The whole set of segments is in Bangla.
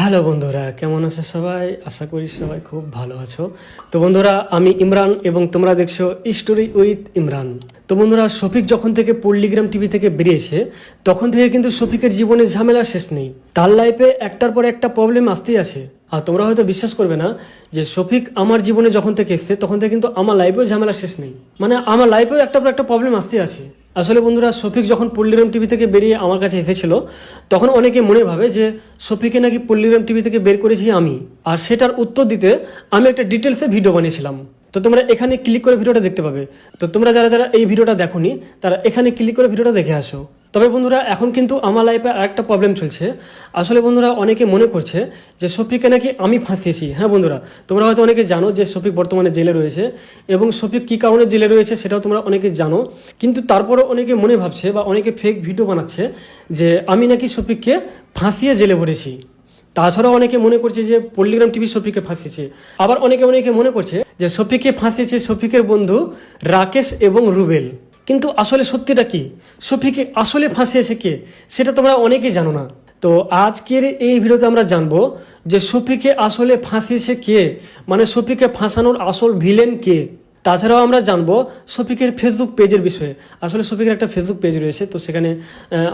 হ্যালো বন্ধুরা, কেমন আছো সবাই? আশা করি সবাই খুব ভালো আছো। তো বন্ধুরা, আমি ইমরান এবং তোমরা দেখছ স্টোরি উইথ ইমরান। তো বন্ধুরা, শফিক যখন থেকে পল্লিগ্রাম টিভি থেকে বেরিয়েছে, তখন থেকে কিন্তু শফিকের জীবনে ঝামেলা শেষ নেই। তার লাইফে একটার পর একটা প্রবলেম আসতেই আছে। আর তোমরা হয়তো বিশ্বাস করবে না যে শফিক আমার জীবনে যখন থেকে এসছে, তখন থেকে কিন্তু আমার লাইফেও ঝামেলা শেষ নেই। মানে আমার লাইফেও একটা পর একটা প্রবলেম আসতেই আছে। আসলে বন্ধুরা, শফিক যখন পল্লিরাম টিভি থেকে বেরিয়ে আমার কাছে এসেছিল, তখন অনেকে মনে ভাবে যে, শফিকে নাকি পল্লিরাম টিভি থেকে বের করেছি আমি। আর সেটার উত্তর দিতে আমি একটা ডিটেলসে ভিডিও বানিয়েছিলাম। তো তোমরা এখানে ক্লিক করে ভিডিওটা দেখতে পাবে। তো তোমরা যারা যারা এই ভিডিওটা দেখোনি, তারা এখানে ক্লিক করে ভিডিওটা দেখে আসো। তবে বন্ধুরা, এখন কিন্তু আমার লাইফে আরেকটা প্রবলেম চলছে। আসলে বন্ধুরা, অনেকে মনে করছে যে শফিককে নাকি আমি ফাঁসিয়েছি। হ্যাঁ বন্ধুরা, তোমরা হয়তো অনেকে জানো যে শফিক বর্তমানে জেলে রয়েছে এবং শফিক কী কারণে জেলে রয়েছে সেটাও তোমরা অনেকে জানো। কিন্তু তারপরও অনেকে মনে ভাবছে বা অনেকে ফেক ভিডিও বানাচ্ছে যে আমি নাকি শফিককে ফাঁসিয়ে জেলে ভরেছি। তাছাড়াও অনেকে মনে করছে যে পল্লিগ্রাম টিভি শফিককে ফাঁসিয়েছে। আবার অনেকে অনেকে মনে করছে যে শফিককে ফাঁসিয়েছে শফিকের বন্ধু রাকেশ এবং রুবেল। কিন্তু আসলে সত্যিটা কি? শফিকে আসলে ফাঁসিয়েছে কে? সেটা তোমরা অনেকেই জানো না। তো আজকের এই ভিডিওতে আমরা জানব যে শফিকে আসলে ফাঁসিয়েছে কে? মানে শফিকে ফাঁসানোর আসল ভিলেন কে? তাছাড়াও আমরা জানব শফিকের ফেসবুক পেজের বিষয়ে। আসলে শফিকের একটা ফেসবুক পেজ রয়েছে, তো সেখানে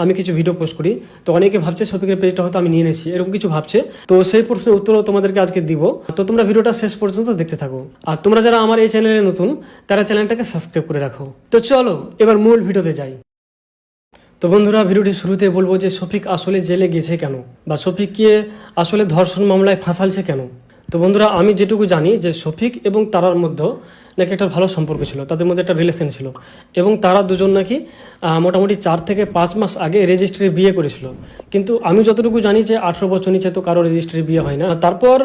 আমি কিছু ভিডিও পোস্ট করি। তো অনেকে ভাবছে শফিকের পেজটা হয়তো আমি নিয়ে নিয়েছি, এরকম কিছু ভাবছে। তো সেই প্রশ্নের উত্তরও তোমাদেরকে আজকে দিব। তো তোমরা ভিডিওটা শেষ পর্যন্ত দেখতে থাকো। আর তোমরা যারা আমার এই চ্যানেলে নতুন, তারা চ্যানেলটাকে সাবস্ক্রাইব করে রাখো। তো চলো, এবার মূল ভিডিওতে যাই। তো বন্ধুরা, ভিডিওটি শুরুতে বলব যে শফিক আসলে জেলে গেছে কেন? বা শফিককে আসলে ধর্ষণ মামলায় ফাঁসালছে কেন? তো বন্ধুরা, আমি যেটুকু জানি যে শফিক এবং তারার মধ্যে নাকি একটা ভালো সম্পর্ক ছিল, তাদের মধ্যে একটা রিলেশন ছিল এবং তারা দুজন নাকি মোটামুটি চার থেকে পাঁচ মাস আগে রেজিস্ট্রি বিয়ে করেছিল। কিন্তু আমি যতটুকু জানি যে আঠেরো বছর নিচে তো কারও রেজিস্ট্রি বিয়ে হয় না। তারপর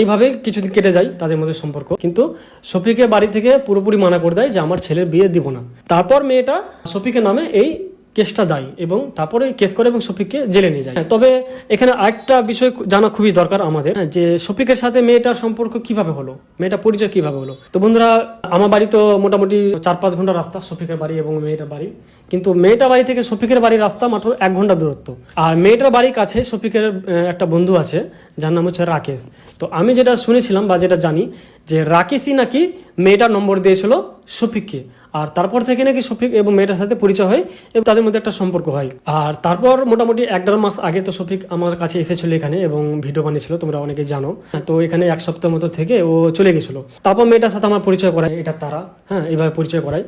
এইভাবে কিছুদিন কেটে যায় তাদের মধ্যে সম্পর্ক। কিন্তু সফিকে বাড়ি থেকে পুরোপুরি মানা করে দেয় যে আমার ছেলের বিয়ে দিব না। তারপর মেয়েটা সফিকে নামে এই কেসটা দেয় এবং তারপরে কেস করে এবং শফিককে জেলে নিয়ে যায়। তবে এখানে আরেকটা বিষয় জানা খুবই দরকার আমাদের যে শফিকের সাথে মেয়েটার সম্পর্ক কীভাবে হলো? মেয়েটা পরিচয় কীভাবে হলো? তো বন্ধুরা, আমার বাড়ি তো মোটামুটি চার পাঁচ ঘণ্টা রাস্তা শফিকের বাড়ি এবং মেয়েটার বাড়ি। কিন্তু মেয়েটা বাড়ি থেকে শফিকের বাড়ির রাস্তা মাত্র এক ঘণ্টা দূরত্ব। আর মেয়েটার বাড়ির কাছে শফিকের একটা বন্ধু আছে, যার নাম হচ্ছে রাকেশ। তো আমি যেটা শুনেছিলাম বা যেটা জানি যে রাকেশই নাকি মেয়েটার নম্বর দিয়েছিল শফিককে। আর তারপর থেকে নাকি শফিক এবং মেয়েটার সাথে পরিচয় হয় এবং তাদের মধ্যে একটা সম্পর্ক হয়। আর তারপর মোটামুটি এক দেড় মাস আগে তো শফিক আমার কাছে এসেছিল এখানে এবং ভিডিও বানিয়েছিল, তোমরা অনেকে জানো। তো এখানে এক সপ্তাহ মতো থেকে ও চলে গেছিল। তারপর মেয়েটার সাথে আমার পরিচয় করায়, এটা তারা হ্যাঁ এইভাবে পরিচয় করায়।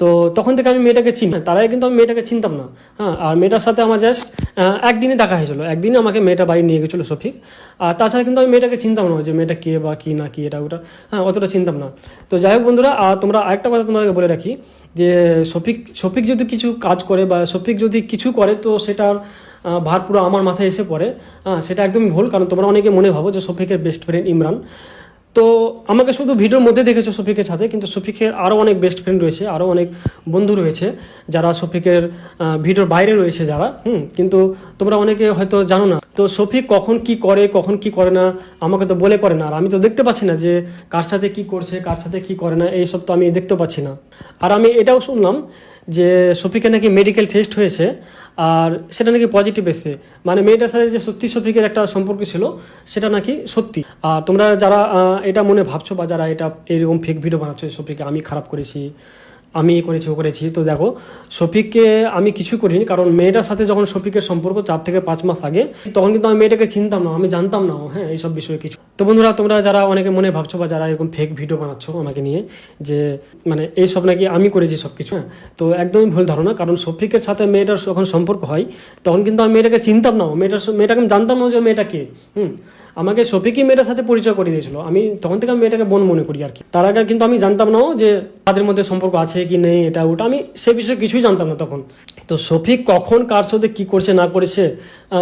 তো তখন থেকে আমি মেয়েটাকে চিনি। তারাই কিন্তু আমি মেয়েটাকে চিনতাম না। হ্যাঁ আর মেয়েটার সাথে আমার জাস্ট একদিনে দেখা হয়েছিল। একদিনে আমাকে মেয়েটা বাড়ি নিয়ে গেছিল শফিক। আর তাছাড়া কিন্তু আমি মেয়েটাকে চিনতাম না যে মেয়েটা কে বা কি না কি, এটা ওটা হ্যাঁ অতটা চিনতাম না। তো যাই হোক বন্ধুরা, আর তোমরা আরেকটা কথা তোমাকে বলে রাখি, যে শফিক শফিক যদি কিছু কাজ করে বা শফিক যদি কিছু করে, তো সেটার ভার পুরো আমার মাথায় এসে পড়ে। হ্যাঁ সেটা একদমই ভুল, কারণ তোমরা অনেকে মনে ভাবো যে শফিকের বেস্ট ফ্রেন্ড ইমরান। তো আমাকে শুধু ভিডিওর মধ্যে দেখেছ শফিকের সাথে, কিন্তু শফিকের আরও অনেক বেস্ট ফ্রেন্ড রয়েছে আরও অনেক বন্ধু রয়েছে, যারা শফিকের ভিডিওর বাইরে রয়েছে যারা, হুম, কিন্তু তোমরা অনেকে হয়তো জানো না। তো শফিক কখন কি করে, কখন কি করে না, আমাকে তো বলে করে না, আর আমি তো দেখতে পাচ্ছি না যে কার সাথে কি করছে, কার সাথে কি করে না, এইসব তো আমি দেখতে পাচ্ছি না। আর আমি এটাও শুনলাম যে শফিকের নাকি মেডিকেল টেস্ট হয়েছে আর সেটা নাকি পজিটিভ এসছে। মানে মেয়েটার সাথে যে সত্যি শফিকের একটা সম্পর্ক ছিল, সেটা নাকি সত্যি। আর তোমরা যারা এটা মনে ভাবছ বা যারা এটা এরকম ফেক ভিডিও বানাচ্ছো শফিকে আমি খারাপ করেছি আমি এ করেছি, ও করেছি। তো দেখো, শফিককে আমি কিছু করিনি, কারণ মেয়েটার সাথে যখন শফিকের সম্পর্ক চার থেকে পাঁচ মাস আগে, তখন কিন্তু আমি মেয়েটাকে চিনতাম না, আমি জানতাম না হ্যাঁ এইসব বিষয়ে কিছু। তো বন্ধুরা, তোমরা যারা অনেকে মনে ভাবছ বা যারা এরকম ফেক ভিডিও বানাচ্ছো আমাকে নিয়ে, যে মানে এইসব নাকি আমি করেছি সব কিছু হ্যাঁ তো একদমই ভুল ধারণা, কারণ শফিকের সাথে মেয়েটার যখন সম্পর্ক হয়, তখন কিন্তু আমি মেয়েটাকে চিনতাম না মেয়েটার মেয়েটাকে আমি জানতাম না যে মেয়েটা কে, হুম। আমাকে শফিকই মেয়েটার সাথে পরিচয় করে দিয়েছিল, আমি তখন থেকে আমি মেয়েটাকে বোন মনে করি আর কি। তার আগে কিন্তু আমি জানতাম না যে তাদের মধ্যে সম্পর্ক আছে কি নেই, এটা ওটা, আমি সে বিষয়ে কিছুই জানতাম না তখন। তো শফিক কখন কার সাথে কী করছে, না করেছে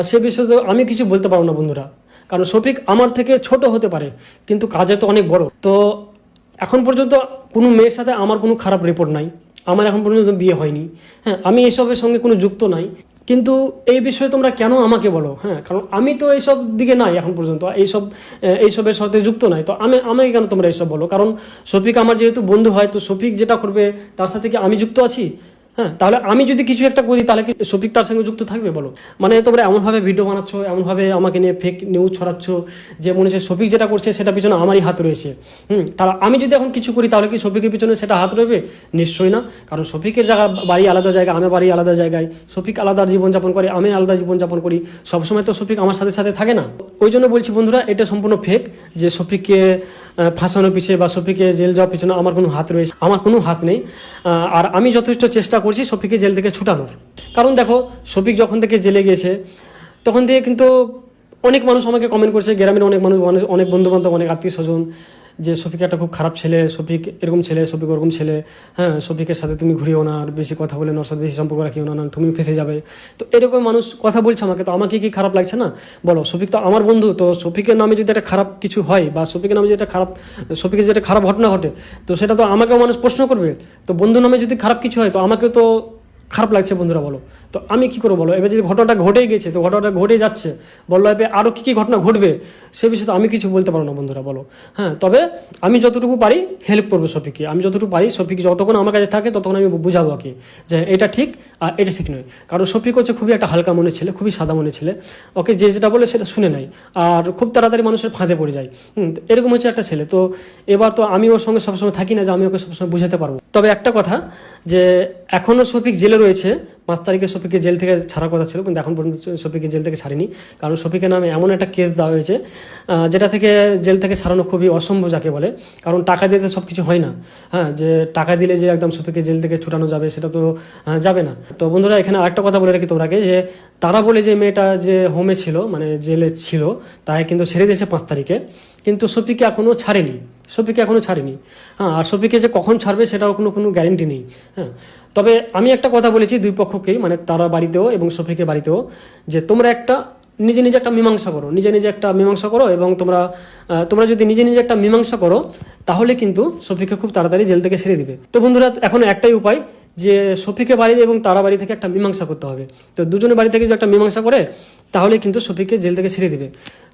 সে বিষয়ে তো আমি কিছু বলতে পারব না বন্ধুরা। কারণ শফিক আমার থেকে ছোট হতে পারে, কিন্তু কাজে তো অনেক বড়। তো এখন পর্যন্ত কোনো মেয়ের সাথে আমার কোনো খারাপ রিপোর্ট নাই। আমার এখন পর্যন্ত বিয়ে হয়নি। হ্যাঁ আমি এসবের সঙ্গে কোনো যুক্ত নাই। কিন্তু এই বিষয়ে তোমরা কেন আমাকে বলো? হ্যাঁ কারণ আমি তো এইসব দিকে নাই এখন পর্যন্ত এইসব এইসবের সাথে যুক্ত নাই। তো আমি আমাকে কেন তোমরা এইসব বলো? কারণ শফিক আমার যেহেতু বন্ধু হয়, তো শফিক যেটা করবে, তার সাথে কি আমি যুক্ত আছি? হ্যাঁ তাহলে আমি যদি কিছু একটা করি, তাহলে কি শফিক তার সঙ্গে যুক্ত থাকবে, বলো? মানে তোমরা এমনভাবে ভিডিও বানাচ্ছ, এমনভাবে আমাকে নিয়ে ফেক নিউজ ছড়াচ্ছ, যে মনে হচ্ছে শফিক যেটা করছে, সেটা পিছনে আমারই হাত রয়েছে। হুম, তাহলে আমি যদি এখন কিছু করি, তাহলে কি শফিকের পিছনে সেটা হাত রয়েবে নিশ্চয়ই না। কারণ শফিকের জায়গা বাড়ি আলাদা জায়গা আমার বাড়ি আলাদা জায়গায়। শফিক আলাদা জীবনযাপন করে, আমি আলাদা জীবনযাপন করি। সবসময় তো শফিক আমার সাথে সাথে থাকে না। ওই জন্য বলছি বন্ধুরা, এটা সম্পূর্ণ ফেক যে শফিককে ফাঁসানোর পিছিয়ে বা শফিকে জেল যাওয়ার পিছনে আমার কোনো হাত রয়েছে, আমার কোনো হাত নেই। আর আমি যথেষ্ট চেষ্টা করছি শফিককে জেল থেকে ছুটানোর। কারণ দেখো শফিক যখন থেকে জেলে গেছে, তখন থেকে কিন্তু অনেক মানুষ আমাকে কমেন্ট করছে, গ্রামের অনেক মানুষ, অনেক- অনেক বন্ধু বান্ধব অনেক আত্মীয় স্বজন। যে শফিক একটা খুব খারাপ ছেলে, শফিক এরকম ছেলে, শফিক ওরকম ছেলে হ্যাঁ শফিকের সাথে তুমি ঘুরিও না, আর বেশি কথা বলে ওর সাথে বেশি সম্পর্ক রাখিও না না, তুমি ফেসে যাবে। তো এরকম মানুষ কথা বলছে আমাকে, তো আমাকে কি খারাপ লাগছে না? বলো, শফিক তো আমার বন্ধু, তো শফিকের নামে যদি একটা খারাপ কিছু হয় বা শফিকের নামে একটা খারাপ, শফিকের একটা খারাপ ঘটনা ঘটে, তো সেটা তো আমাকেও মানুষ প্রশ্ন করবে। তো বন্ধু নামে যদি খারাপ কিছু হয়, তো আমাকে তো খারাপ লাগছে বন্ধুরা বলো। তো আমি কি করব বলো? এবার যদি ঘটনাটা ঘটে গেছে তো ঘটনাটা ঘটে যাচ্ছে। বলল এবার আরও কী কী ঘটনা ঘটবে সে বিষয়ে তো আমি কিছু বলতে পারব না বন্ধুরা বলো। হ্যাঁ তবে আমি যতটুকু পারি হেল্প করব সফিকে। আমি যতটুকু পারি সফিক যতক্ষণ আমার কাছে থাকে ততক্ষণ আমি বুঝাবো ওকে যে এটা ঠিক আর এটা ঠিক নয়। কারণ শফিক হচ্ছে খুবই একটা হালকা মনের ছেলে খুবই সাদা মনের ছেলে। ওকে যে যেটা বলে সেটা শুনে নেয় আর খুব তাড়াতাড়ি মানুষের ফাঁদে পড়ে যায়। হুম, এরকম হচ্ছে একটা ছেলে। তো এবার তো আমি ওর সঙ্গে সবসময় থাকি না যে আমি ওকে সবসময় বুঝাতে পারব। তবে একটা কথা যে এখনও শফিক জেলে রয়েছে পাঁচ তারিখে শফিককে জেল থেকে ছাড়ার কথা ছিল, কিন্তু এখন পর্যন্ত শফিককে জেল থেকে ছাড়েনি। কারণ শফিকের নামে এমন একটা কেস দেওয়া হয়েছে যেটা থেকে জেল থেকে ছাড়ানো খুবই অসম্ভব যাকে বলে। কারণ টাকা দিতে সব কিছু হয় না। হ্যাঁ যে টাকা দিলে যে একদম শফিককে জেল থেকে ছুটানো যাবে, সেটা তো যাবে না। তো বন্ধুরা, এখানে আরেকটা কথা বলে রাখি তোমরাকে যে তারা বলে যে মেয়েটা যে হোমে ছিল মানে জেলে ছিল, তাই কিন্তু ছেড়ে দিয়েছে পাঁচ তারিখে। কিন্তু শফিককে এখনও ছাড়েনি। শফিককে এখনও ছাড়েনি। হ্যাঁ আর শফিককে যে কখন ছাড়বে সেটাও কোনো কোনো গ্যারেন্টি নেই। হ্যাঁ তবে আমি একটা কথা বলেছি দুই পক্ষকেই মানে তারা বাড়িতেও এবং শফিকের বাড়িতেও, যে তোমরা একটা নিজে নিজে একটা মীমাংসা করো, নিজে নিজে একটা মীমাংসা করো এবং তোমরা তোমরা যদি নিজে নিজে একটা মীমাংসা করো, তাহলে কিন্তু শফিককে খুব তাড়াতাড়ি জেল থেকে ছেড়ে দিবে। তো বন্ধুরা, এখন একটাই উপায় যে শফিকের বাড়ি এবং তারা বাড়ি থেকে একটা মীমাংসা করতে হবে। তো দুজনের বাড়ি থেকে যদি একটা মীমাংসা করে, তাহলে কিন্তু শফিককে জেল থেকে ছেড়ে দেবে।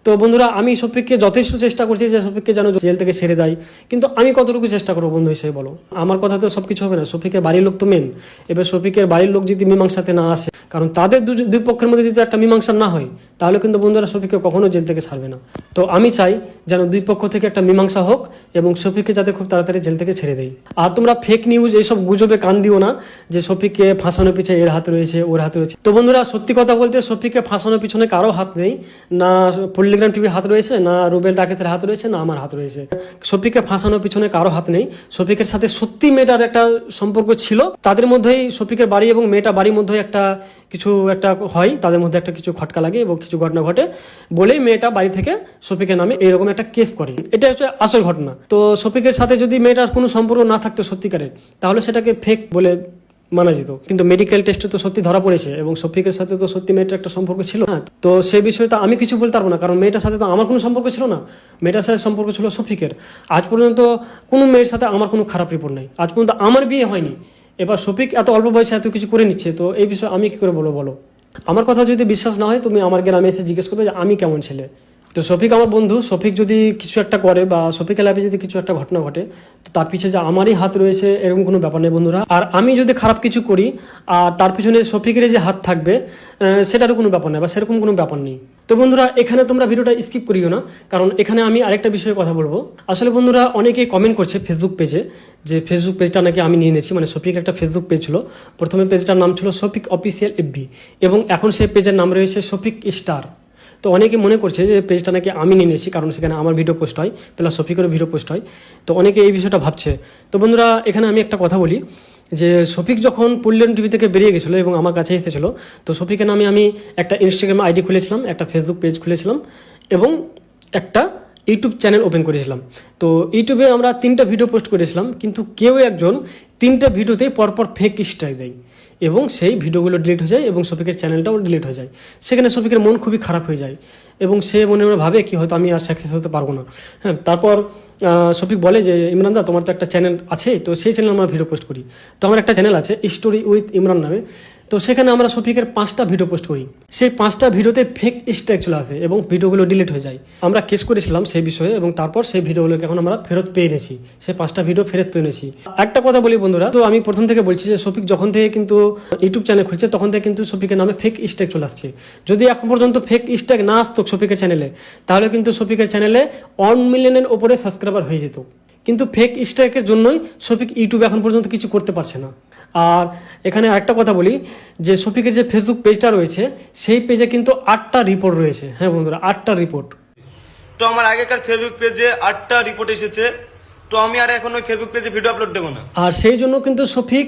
তো বন্ধুরা, আমি শফিককে যথেষ্ট চেষ্টা করছি যে শফিককে যেন জেল থেকে ছেড়ে দেয়। কিন্তু আমি কতটুকু চেষ্টা করব বন্ধু হিসেবে বলো? আমার কথা তো সব কিছু হবে না। শফিকের বাড়ির লোক তো মেন এবার শফিকের বাড়ির লোক যদি মীমাংসাতে না আসে, কারণ তাদের দুই পক্ষের মধ্যে যদি একটা মীমাংসা না হয়, তাহলে কিন্তু বন্ধুরা শফিককে কখনো জেল থেকে ছাড়বে না। তো আমি চাই যেন দুই পক্ষ থেকে একটা মীমাংসা হোক এবং শফিককে যাতে খুব তাড়াতাড়ি জেল থেকে ছেড়ে দেয়। আর তোমরা ফেক নিউজ এইসব গুজবে কান দিও না। যে শফিককে ফাঁসানোর পিছনে এর হাত রয়েছে, ওর হাত রয়েছে। তো বন্ধুরা, সত্যি কথা বলতে শফিককে ফাঁসানোর পিছনে কারও হাত নেই। না পল্লিগ্রাম টিভির হাত রয়েছে, না রুবেল ডাকেতের হাত রয়েছে, না আমার হাত রয়েছে। শফিককে ফাঁসানোর পিছনে কারও হাত নেই। শফিকের সাথে সত্যি মেয়েটার একটা সম্পর্ক ছিল। তাদের মধ্যেই শফিকের বাড়ি এবং মেয়েটা বাড়ির মধ্যে একটা কিছু একটা হয়। তাদের মধ্যে একটা কিছু খটকা লাগে এবং কিছু ঘটনা ঘটে বলেই মেয়েটা বাড়ি থেকে শফিকের নামে এরকম একটা কেস করে। এটা হচ্ছে আসল ঘটনা। তো শফিকের সাথে যদি মেয়েটার কোনো সম্পর্ক না থাকতো সত্যিকারের, তাহলে সেটাকে ফেক বলে মানা যেত। কিন্তু মেডিকেল টেস্টে তো সত্যি ধরা পড়েছে এবং শফিকের সাথে তো সত্যি মেয়েটার একটা সম্পর্ক ছিল হ্যাঁ তো সেই বিষয়ে তো আমি কিছু বলতে পারব না, কারণ মেয়েটার সাথে তো আমার কোনো সম্পর্ক ছিল না। মেয়েটার সাথে সম্পর্ক ছিল শফিকের আজ পর্যন্ত কোনো মেয়ের সাথে আমার কোনো খারাপ রিপোর্ট নাই। আজ পর্যন্ত আমার বিয়ে হয়নি। এবার শফিক এত অল্প বয়সে এত কিছু করে নিচ্ছে, তো এই বিষয়ে আমি কি করে বলো বলো? আমার কথা যদি বিশ্বাস না হয়, তুমি আমার গ্রামে এসে জিজ্ঞেস করবে যে আমি কেমন ছেলে? তো শফিক আমার বন্ধু, শফিক যদি কিছু একটা করে বা শফিকের লাইফে যদি কিছু একটা ঘটনা ঘটে, তো তার পিছনে যে আমারই হাত রয়েছে, এরকম কোনো ব্যাপার নেই বন্ধুরা। আর আমি যদি খারাপ কিছু করি, আর তার পিছনে শফিকের যে হাত থাকবে সেটারও কোনো ব্যাপার নেই বা সেরকম কোনো ব্যাপার নেই। তো বন্ধুরা, এখানে তোমরা ভিডিওটা স্কিপ করিও না, কারণ এখানে আমি আরেকটা বিষয়ে কথা বলব। আসলে বন্ধুরা, অনেকেই কমেন্ট করছে ফেসবুক পেজে যে ফেসবুক পেজটা নাকি আমি নিয়ে নিয়েছি মানে শফিক একটা ফেসবুক পেজ ছিল। প্রথমে পেজটার নাম ছিল শফিক অফিসিয়াল এফবি এবং এখন সেই পেজের নাম রয়েছে শফিক স্টার তো অনেকে মনে করছে যে পেজটা নাকি আমি নিয়ে নিয়েছি, কারণ সেখানে আমার ভিডিও পোস্ট হয় প্লাস শফিকেরও ভিডিও পোস্ট হয়। তো অনেকে এই বিষয়টা ভাবছে। তো বন্ধুরা, এখানে আমি একটা কথা বলি যে শফিক যখন পুল্লেন টিভি থেকে বেরিয়ে গেছিল এবং আমার কাছে এসেছিল, তো শফিকের নামে আমি একটা ইনস্টাগ্রাম আইডি খুলেছিলাম, একটা ফেসবুক পেজ খুলেছিলাম এবং একটা ইউটিউব চ্যানেল ওপেন করেছিলাম। তো ইউটিউবে আমরা তিনটা ভিডিও পোস্ট করেছিলাম, কিন্তু কেউ একজন তিনটা ভিডিওতে পরপর ফেক স্ট্রাইক দেয় এবং সেই ভিডিওগুলো ডিলিট হয়ে যায় এবং শফিকের চ্যানেলটাও ডিলিট হয়ে যায়। সেখানে শফিকের মন খুবই খারাপ হয়ে যায়। এবং সে মনে মনে ভাবে কি হয়তো আমি আর সাকসেস হতে পারব না। হ্যাঁ তারপর শফিক বলে যে, ইমরান দা, তোমার তো একটা চ্যানেল আছে, তো সেই চ্যানেল আমরা ভিডিও পোস্ট করি। তো আমার একটা চ্যানেল আছে স্টোরি উইথ ইমরান নামে। তো সেখানে আমরা শফিকের পাঁচটা ভিডিও পোস্ট করি। সেই পাঁচটা ভিডিওতে ফেক স্ট্রাইক চলে আসে এবং ভিডিওগুলো ডিলিট হয়ে যায়। আমরা কেস করেছিলাম সেই বিষয়ে এবং তারপর সেই ভিডিওগুলোকে এখন আমরা ফেরত পেয়ে নিয়েছি সেই পাঁচটা ভিডিও ফেরত পেয়ে নিয়েছি একটা কথা বলি বন্ধুরা, তো আমি প্রথম থেকে বলছি যে, শফিক যখন থেকে কিন্তু ইউটিউব চ্যানেল খুলছে, তখন থেকে কিন্তু শফিকের নামে ফেক স্ট্যাক চলে আসছে। যদি এখন পর্যন্ত ফেক স্ট্যাক না আসতো শফিকের চ্যানেলে তাহলে কিন্তু শফিকের চ্যানেলে ওয়ান মিলিয়নের ওপরে সাবস্ক্রাইবার হয়ে যেত। কিন্তু ফেক স্ট্রাইকের জন্যই শফিক ইউটিউবে এখন পর্যন্ত কিছু করতে পারছে না। আর এখানে একটা কথা বলি যে শফিকের যে ফেসবুক পেজটা রয়েছে সেই পেজে কিন্তু আটটা রিপোর্ট রয়েছে। হ্যাঁ বন্ধুরা আটটা রিপোর্ট তো আমার আগেকার ফেসবুক পেজে আটটা রিপোর্ট এসেছে। তো আমি আর এখন ওই ফেসবুক পেজে ভিডিও আপলোড দেবো না। আর সেই জন্য কিন্তু শফিক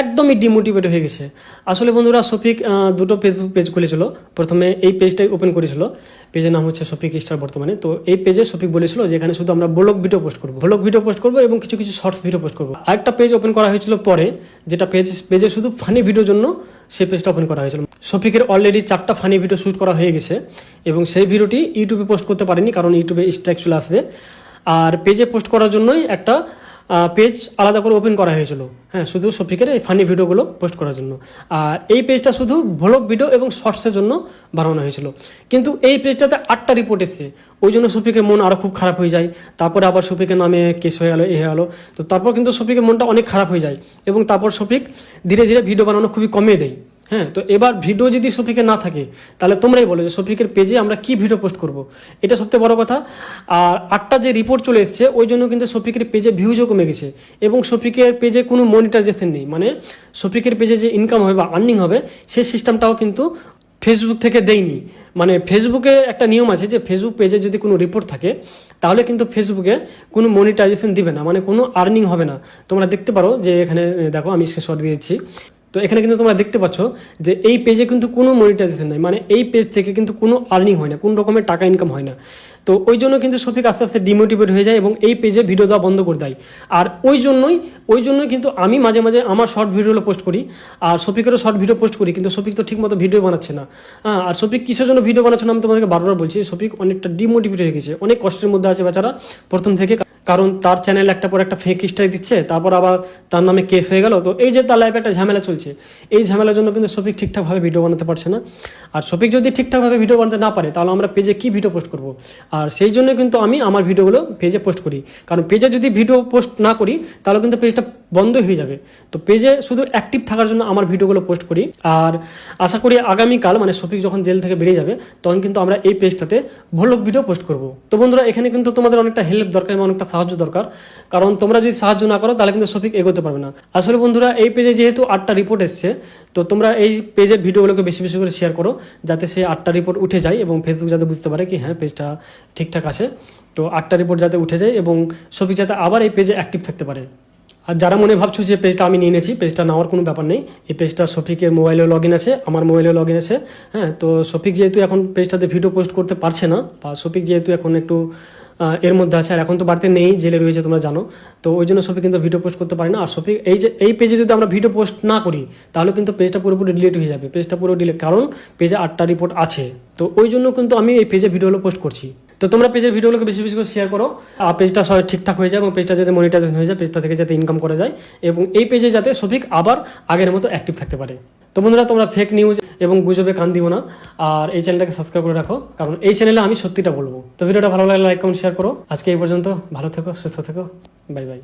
একদমই ডিমোটিভেট হয়ে গেছে। আসলে বন্ধুরা, শফিক দুটো ফেসবুক পেজ খুলেছিল। প্রথমে এই পেজটাই ওপেন করেছিল। পেজের নাম হচ্ছে শফিক স্টার বর্তমানে। তো এই পেজে শফিক বলেছিল যে, এখানে শুধু আমরা ব্লগ ভিডিও পোস্ট করব। ব্লগ ভিডিও পোস্ট করব এবং কিছু কিছু শর্টস ভিডিও পোস্ট করব। আরেকটা পেজ ওপেন করা হয়েছিল পরে, যেটা পেজ পেজে শুধু ফানি ভিডিওর জন্য সেই পেজটা ওপেন করা হয়েছিল। শফিকের অলরেডি চারটা ফানি ভিডিও শ্যুট করা হয়ে গেছে এবং সেই ভিডিওটি ইউটিউবে পোস্ট করতে পারেনি কারণ ইউটিউবে স্ট্রাইক চলে আসবে। আর পেজে পোস্ট করার জন্যই একটা পেজ আলাদা করে ওপেন করা হয়েছিল। হ্যাঁ শুধু শফিকের এই ফানি ভিডিওগুলো পোস্ট করার জন্য। আর এই পেজটা শুধু ভ্লগ ভিডিও এবং শর্টসের জন্য বানানো হয়েছিল। কিন্তু এই পেজটাতে আটটা রিপোর্ট এসেছে। ওই জন্য শফিকের মন আরও খুব খারাপ হয়ে যায়। তারপরে আবার শফিকের নামে কেস হয়ে গেলো এ হয়ে গেলো তো তারপর কিন্তু শফিকের মনটা অনেক খারাপ হয়ে যায়। এবং তারপর শফিক ধীরে ধীরে ভিডিও বানানো খুবই কমিয়ে দেয়। হ্যাঁ তো এবার ভিডিও যদি শফিকের না থাকে, তাহলে তোমরাই বলো যে শফিকের পেজে আমরা কি ভিডিও পোস্ট করব। এটা সবথেকে বড় কথা। আর আটটা যে রিপোর্ট চলে এসছে, ওই জন্য কিন্তু শফিকের পেজে ভিউজও কমে গেছে। এবং শফিকের পেজে কোনো মনিটাইজেশন নেই। মানে শফিকের পেজে যে ইনকাম হবে বা আর্নিং হবে, সেই সিস্টেমটাও কিন্তু ফেসবুক থেকে দেয়নি। মানে ফেসবুকে একটা নিয়ম আছে যে ফেসবুক পেজে যদি কোনো রিপোর্ট থাকে, তাহলে কিন্তু ফেসবুকে কোনো মনিটাইজেশন দিবে না। মানে কোনো আর্নিং হবে না। তোমরা দেখতে পারো যে এখানে, দেখো আমি স্ক্রিনশট দিয়েছি তো এখানে কিন্তু তোমরা দেখতে পাচ্ছ যে এই পেজে কিন্তু কোনো মনিটাইজেশন নাই। মানে এই পেজ থেকে কিন্তু কোনো আর্নিং হয় না, কোনো রকমের টাকা ইনকাম হয় না। তো ওই জন্য কিন্তু শফিক আস্তে আস্তে ডিমোটিভেট হয়ে যায় এবং এই পেজে ভিডিও দেওয়া বন্ধ করে দেয়। আর ওই জন্যই ওই জন্যই কিন্তু আমি মাঝে মাঝে আমার শর্ট ভিডিওগুলো পোস্ট করি। আর শফিকেরও শর্ট ভিডিও পোস্ট করি, কিন্তু শফিক তো ঠিকমতো ভিডিও বানাচ্ছে না। হ্যাঁ আর শফিক কিসের জন্য ভিডিও বানাচ্ছে না আমি তোমাদেরকে বারবার বলছি, শফিক অনেকটা ডিমোটিভেট হয়ে গেছে, অনেক কষ্টের মধ্যে আছে বেচারা প্রথম থেকে। কারণ তার চ্যানেল একটা পর একটা ফেক স্ট্রাইক দিচ্ছে, তারপর আবার তার নামে কেস হয়ে গেল। তো এই যে তার লাইফে একটা ঝামেলা চলছে, এই ঝামেলার জন্য কিন্তু শফিক ঠিকঠাকভাবে ভিডিও বানাতে পারছে না। আর শফিক যদি ঠিকঠাকভাবে ভিডিও বানাতে না পারে, তাহলে আমরা পেজে কি ভিডিও পোস্ট করব? আর সেই জন্য কিন্তু আমি আমার ভিডিওগুলো পেজে পোস্ট করি। কারণ পেজে যদি ভিডিও পোস্ট না করি, তাহলে কিন্তু পেজটা বন্ধ হয়ে যাবে। তো পেজে শুধু অ্যাক্টিভ থাকার জন্য আমার ভিডিওগুলো পোস্ট করি। আর আশা করি আগামীকাল মানে শফিক যখন জেল থেকে বেরিয়ে যাবে, তখন কিন্তু আমরা এই পেজটাতে ভ্লগ ভিডিও পোস্ট করব। তো বন্ধুরা, এখানে কিন্তু তোমাদের অনেকটা হেল্প দরকার এবং অনেকটা সাহায্য দরকার। কারণ তোমরা যদি সাহায্য না করো, তাহলে কিন্তু শফিক এগোতে পারবে না। আসলে বন্ধুরা, এই পেজে যেহেতু আটটা রিপোর্ট এসছে, তো তোমরা এই পেজের ভিডিওগুলোকে বেশি বেশি করে শেয়ার করো, যাতে সে আটটা রিপোর্ট উঠে যায় এবং ফেসবুক যাতে বুঝতে পারে কি হ্যাঁ পেজটা ঠিকঠাক আছে। তো আটটা রিপোর্ট যাতে উঠে যায় এবং শফিক যাতে আবার এই পেজে অ্যাক্টিভ থাকতে পারে। আর যারা মনে ভাবছ যে পেজটা আমি নিয়ে নিয়েছি পেজটা নেওয়ার কোনো ব্যাপার নেই। এই পেজটা শফিকের মোবাইলেও লগ ইন আছে, আমার মোবাইলেও লগ ইন আছে হ্যাঁ? তো শফিক যেহেতু এখন পেজটাতে ভিডিও পোস্ট করতে পারছে না, বা শফিক যেহেতু এখন একটু এর মধ্যে আছে আর এখন তো বাড়িতে নেই, জেলে রয়েছে তোমরা জানো। তো ওই জন্য শফিক কিন্তু ভিডিও পোস্ট করতে পারে না। আর শফিক এই যে, এই পেজে যদি আমরা ভিডিও পোস্ট না করি, তাহলে কিন্তু পেজটা পুরোপুরি ডিলিট হয়ে যাবে। পেজটা পুরো ডিলিট কারণ পেজে আটটা রিপোর্ট আছে। তো ওই জন্য কিন্তু আমি এই পেজে ভিডিওগুলো পোস্ট করছি। তো তোমরা পেজের ভিডিওগুলোকে বেশি বেশি করে শেয়ার করো। আর পেজটা সবাই ঠিকঠাক হয়ে যায় এবং পেজটা যাতে মনিটাইজেশন হয়ে যায়, পেজটা থেকে যাতে ইনকাম করা যায় এবং এই পেজে যাতে সফিক আবার আগের মতো অ্যাক্টিভ থাকতে পারে। তো বন্ধুরা, তোমরা ফেক নিউজ এবং গুজবে কান দিও না। আর এই চ্যানেলটাকে সাবস্ক্রাইব করে রাখো, কারণ এই চ্যানেলে আমি সত্যিটা বলব। তো ভিডিওটা ভালো লাগলে লাইক কমেন্ট শেয়ার করো। আজকে এই পর্যন্ত, ভালো থেকো, সুস্থ থেকো। Bye bye